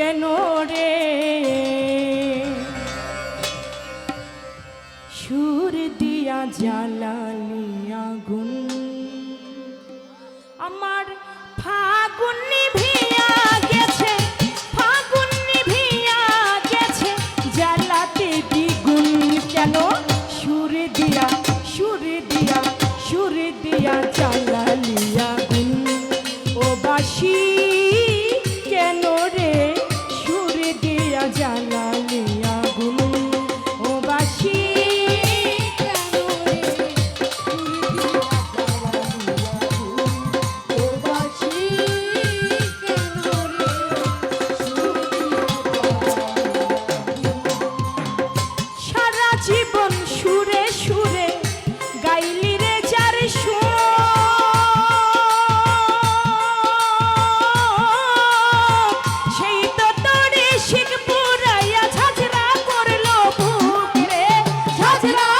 কেন রে? সুর দিয়া জ্বালানি আগুন। আমার Get it on!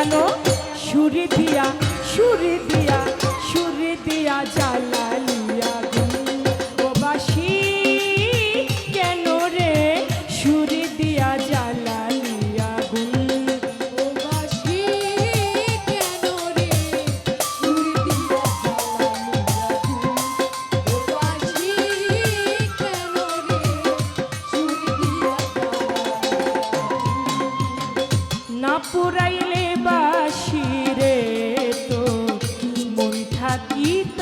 কেন সুরে দিয়া সুরে দিয়া সুরে দিয়া জ্বালালিয়া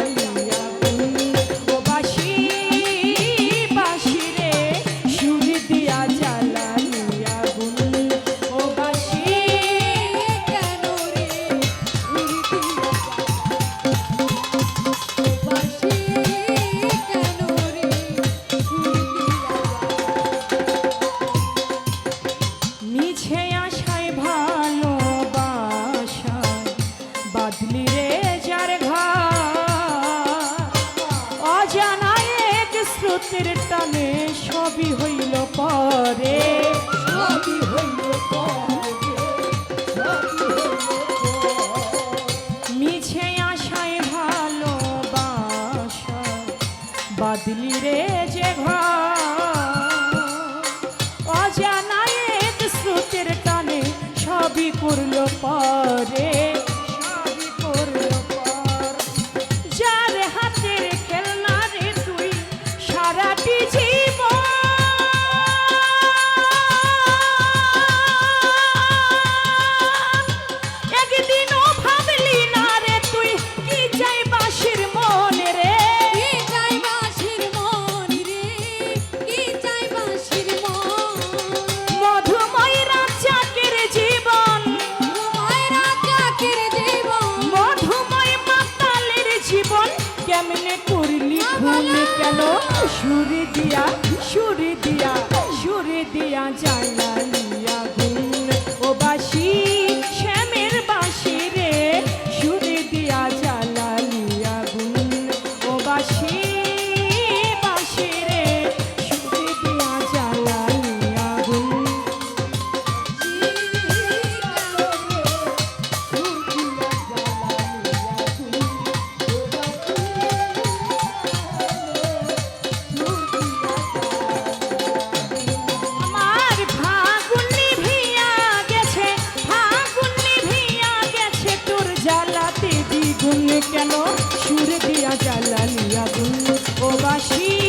Hallelujah. সবই হইল পরে। সবই মিছে আশায় ভালোবাসা বাদলি রে যে অজানায় স্রোতের টানে সবই করল পরে। ভুলে গেল সুরে দিয়া সুরে দিয়া সুরে দিয়া জানালিয়া গুণ ও বাসী কেন সুরে দিয়া জ্বালালি আগুন? ও বাসি